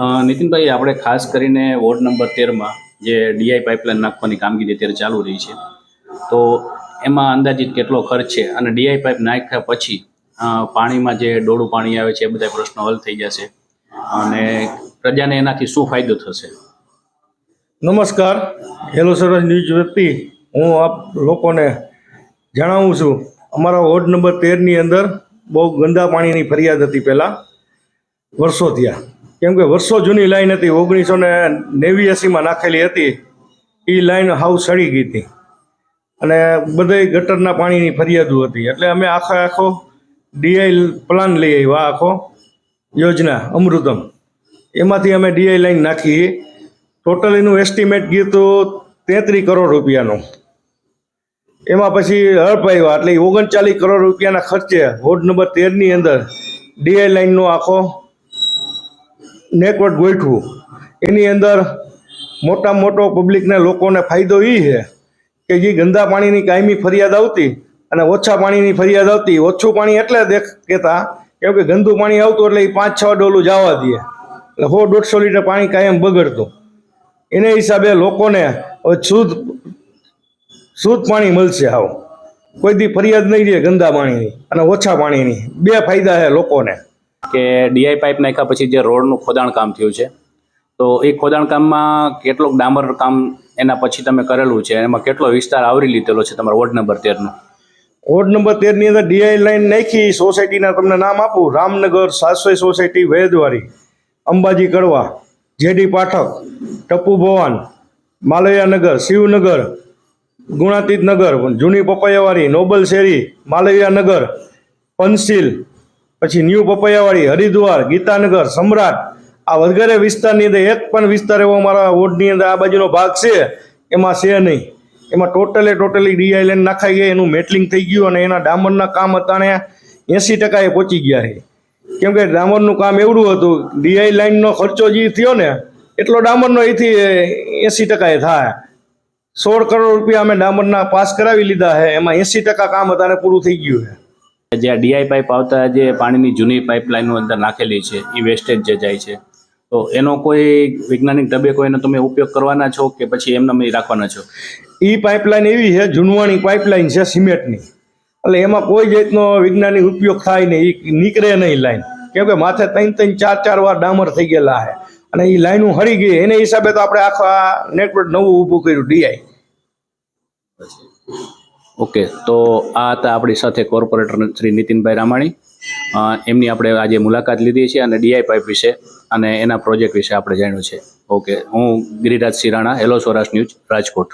નીતિનભાઈ, આપણે ખાસ કરીને વોર્ડ નંબર તેરમાં જે ડીઆઈ પાઇપલાઇન નાખવાની કામગીરી અત્યારે ચાલુ રહી છે, તો એમાં અંદાજિત કેટલો ખર્ચ છે અને ડીઆઈ પાઇપ નાખ્યા પછી પાણીમાં જે ડોળું પાણી આવે છે એ બધા પ્રશ્નો હલ થઈ જશે અને પ્રજાને એનાથી શું ફાયદો થશે? નમસ્કાર. હેલો સરસ ન્યૂઝ વ્યક્તિ. હું આપ લોકોને જણાવું છું. અમારા વોર્ડ નંબર તેરની અંદર બહુ ગંદા પાણીની ફરિયાદ હતી પહેલાં, વર્ષો થયા. કેમ કે વર્ષો જૂની લાઈન હતી, ઓગણીસો ને નેવ્યાસીમાં નાખેલી હતી. એ લાઈન હાવ સડી ગઈ હતી. અને બધે ગટરના પાણીની ફરિયાદો હતી. એટલે અમે આખો આખો ડીઆઈ પ્લાન લઈ આવ્યા આખો યોજના, અમૃતમ. એમાંથી અમે ડીઆઈ લાઈન નાખી. ટોટલ એનું એસ્ટિમેટ ગયું તો તેત્રીસ કરોડ રૂપિયાનું. એમાં પછી હળપ આવ્યા, એટલે ઓગણચાલીસ કરોડ રૂપિયાના ખર્ચે વોર્ડ નંબર તેરની અંદર ડીઆઈ લાઈનનો આખો નેટવર્ક ગોઠવું. એની અંદર મોટામાં મોટો પબ્લિકને લોકોને ફાયદો એ છે કે જે ગંદા પાણીની કાયમી ફરિયાદ આવતી અને ઓછા પાણીની ફરિયાદ આવતી. ઓછું પાણી એટલે દેખ કહેતા કેમ કે ગંદુ પાણી આવતું એટલે એ પાંચ છ ડોલું જવા દે. એટલે સો દોઢસો લીટર પાણી કાયમ બગડતું. એને હિસાબે લોકોને શુદ્ધ શુદ્ધ પાણી મળશે આવું. કોઈ દી ફરિયાદ નહીં રહે ગંદા પાણીની અને ઓછા પાણીની. બે ફાયદા છે લોકોને. કે ડીઆઈ પાઇપ નાખ્યા પછી જે રોડનું ખોદાણ કામ થયું છે. તો એ ખોદાણ કામમાં કેટલોક ડામર કામ એના પછી તમે કરેલું છે. એમાં કેટલો વિસ્તાર આવરી લીધેલો છે તમારો વોર્ડ નંબર તેરનો? વોર્ડ નંબર તેરની અંદર ડીઆઈ લાઈન નાખી, સોસાયટીના તમને નામ આપું. રામનગર સાસોઈ સોસાયટી વેદવારી, અંબાજી કડવા, જેડી પાઠક ટપુ ભવાન, માલવિયાનગર, શિવનગર, ગુણાતીત નગર, જૂની પપૈયાવાડી, નોબલ શેરી, માલવિયાનગર, પંચશીલ પછી ન્યૂ પપૈયાવાડી, હરિદ્વાર, ગીતાનગર, સમ્રાટ, આ વગેરે વિસ્તારની અંદર એક પણ વિસ્તાર એવો મારા વોર્ડની અંદર આ બાજુનો ભાગ છે, એમાં છે નહીં. એમાં ટોટલે ટોટલી ડીઆઈ લાઈન નાખાઈ ગઈ એનું મેટલિંગ થઈ ગયું અને એના ડામરના કામ અતાણે એંસી ટકાએ પહોંચી ગયા છે. કેમ કે ડામરનું કામ એવડું હતું ડીઆઈ લાઈનનો ખર્ચો જે થયો ને, એટલો ડામરનો એથી એંસી ટકાએ થાય. સોળ કરોડ રૂપિયા અમે ડામરના પાસ કરાવી લીધા છે, એમાં એંસી ટકા કામ અત્યારે પૂરું થઈ ગયું છે. જે ડીઆઈ પાઇપ આવતા જે પાણીની જૂની પાઇપલાઇનો અંદર નાખેલી છે એ વેસ્ટેજ જે જાય છે. તો એનો કોઈ વૈજ્ઞાનિક ઢબે કોઈનો તમે ઉપયોગ કરવાના છો કે પછી એમને રાખવાના છો? એ પાઇપલાઇન એવી છે જૂનવાણી પાઇપલાઇન છે સિમેન્ટની. એટલે એમાં કોઈ જાતનો વૈજ્ઞાનિક ઉપયોગ થાય નહીં એ નીકળે નહીં લાઈન. કેમ કે માથે ત્રણ ત્રણ ચાર ચાર વાર ડામર થઈ ગયેલા છે. અને એ લાઈનો હળી ગઈ એને હિસાબે તો આપણે આખા નેટવર્ક નવું ઊભું કર્યું ડીઆઈ ઓકે, તો આ હતા આપણી સાથે કોર્પોરેટર શ્રી નીતિનભાઈ રામાણી. એમની આપણે આજે મુલાકાત લીધી છે અને ડીઆઈ પાઇપ વિશે અને એના પ્રોજેક્ટ વિશે આપણે જાણ્યું છે. ઓકે, હું ગિરિરાજ સિરાણા હેલો સૌરાષ્ટ્ર ન્યૂઝ રાજકોટ.